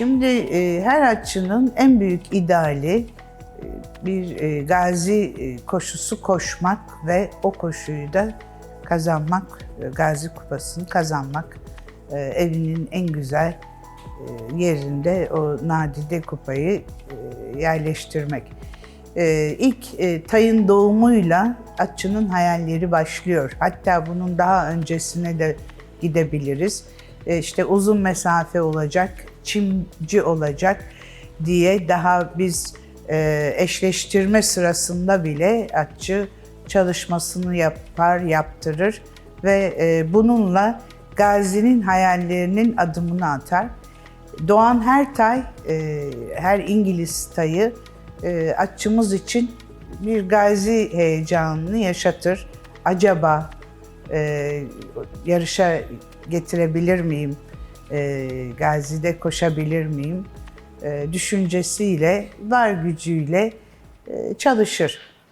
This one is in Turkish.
Şimdi e, her atçının en büyük ideali e, bir e, gazi e, koşusu koşmak ve o koşuyu da kazanmak, e, gazi kupasını kazanmak. E, evinin en güzel e, yerinde o nadide kupayı e, yerleştirmek. E, ilk e, tayın doğumuyla atçının hayalleri başlıyor. Hatta bunun daha öncesine de gidebiliriz. E, işte uzun mesafe olacak, çimci olacak diye daha biz e, eşleştirme sırasında bile atçı çalışmasını yapar, yaptırır ve e, bununla Gazi'nin hayallerinin adımını atar. Doğan her tay, e, her İngiliz tayı atçımız için bir gazi heyecanını yaşatır. Acaba yarışa getirebilir miyim? E, gazide koşabilir miyim? E, düşüncesiyle, var gücüyle e, çalışır.